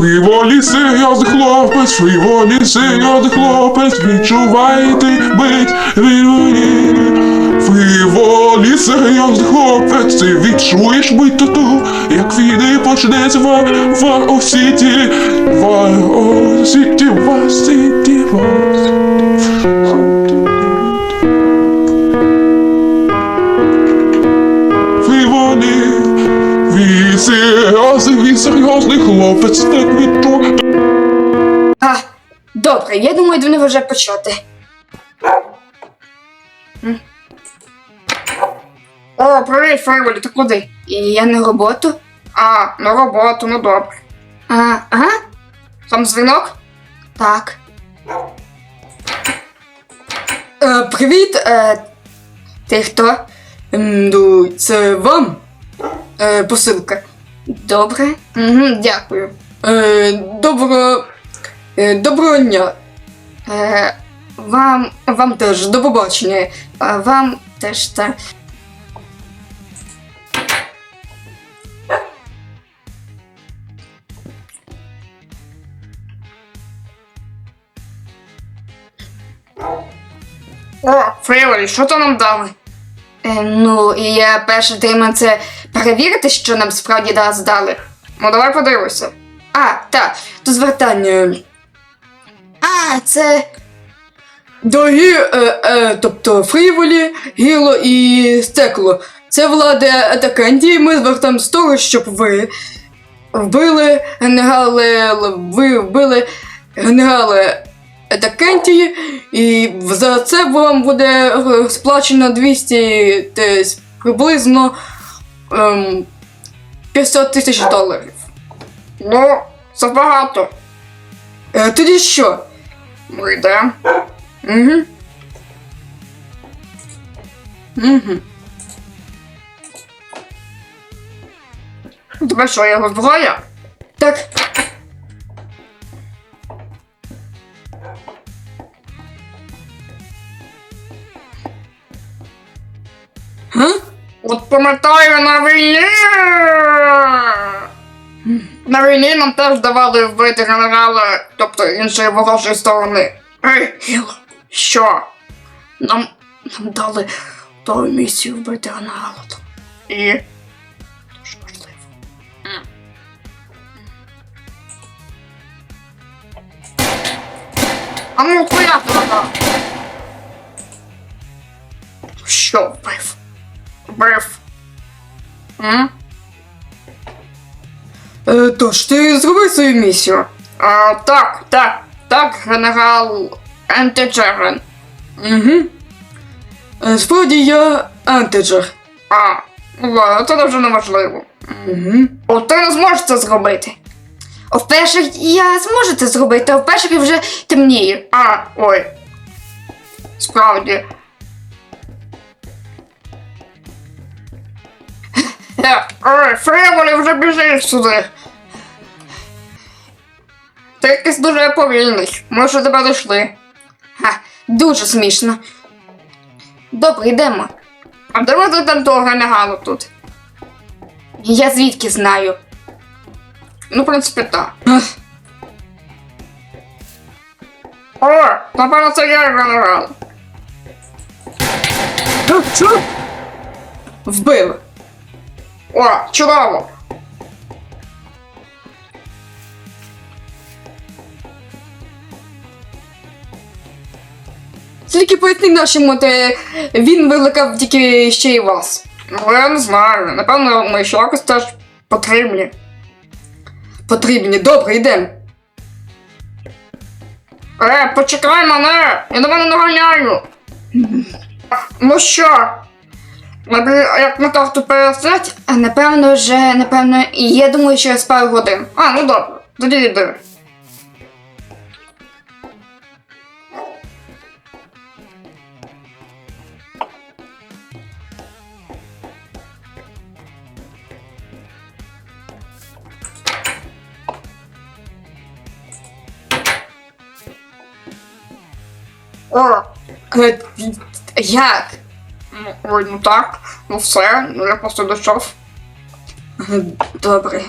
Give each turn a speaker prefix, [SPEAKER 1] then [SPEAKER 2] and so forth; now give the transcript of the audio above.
[SPEAKER 1] Фріволі серйозний хлопець, фріволі серйозний хлопець, відчувайте бить фріволі. Фріволі серйозний хлопець, ти відчуєш бить тату, як війни почнеться в Вар Осіті, Вар Осіті, Вар Сіті, в Фріволі, він серйозний хлопець, так відчує.
[SPEAKER 2] А, добре, я думаю, до них вже почати. О, привіт, Фейволі, ти куди? І я на роботу. А, на роботу, ну добре. А, ага? Там дзвінок? Так. Е, привіт, е, ти хто? Ем, Ну, це вам е, посилка. Добре. Угу, дякую. Е, доброго. Е, доброго дня. Е, вам, вам теж до побачення. А вам теж та. О, Фрейвері, що то нам дали? Е, ну, і я перше тема це перевірити, що нам справді да, здали. Ну, давай подивимося. А, так, до звертання. А, це. Дорогі, е, е, тобто фріволі, гіло і стекло. Це влади атаканті, ми звертаємо з того, щоб ви вбили генерали. Ви вбили генерали атаканті, і за це вам буде е, сплачено 200 десь приблизно ем, 500 тисяч доларів. Ну, це багато. Е, тоді що? Ми йдемо. Угу. Угу. Тебе що, його зброя? Так. От пам'ятаю на війні. На війні нам теж давали вбити генерала, тобто іншої ворожої сторони. Ей, Гіло, що? Нам, нам дали ту місію вбити генерала. І? Дуже важливо. А ну, твоя дорога. Що вбив? Вбив. М? Е, тож, ти зробив свою місію? А, так, так, так, генерал Ентеджерен. Угу. Е, справді я Ентеджер. А, ну ладно, це вже неважливо. Угу. О, ти не зможеш це зробити. О, вперше я зможу це зробити, а вперше вже темніє. А, ой. Справді. Ой, Фреволі, вже біжиш сюди. Ти якийсь дуже повільний. Ми вже тебе дійшли. Ха, дуже смішно. Добре, йдемо. А де ми знайдемо того генералу тут? Я звідки знаю? Ну, в принципі, так. О, напевно, це я генерал. Що? О, чудово! Тільки поясни нашому, те він викликав тільки ще й вас. Ну, я не знаю. Напевно, ми ще якось теж потрібні. Потрібні, добре, йдемо. Е, почекай мене! Я до мене наганяю. Ну що? Maybe, як пересадь? А напевно вже, напевно, і я думаю, що з пару годин. А, ну добре, тоді йди. О, е, як? Ну, ой, ну так, ну все, ну я просто дійшов. Добре.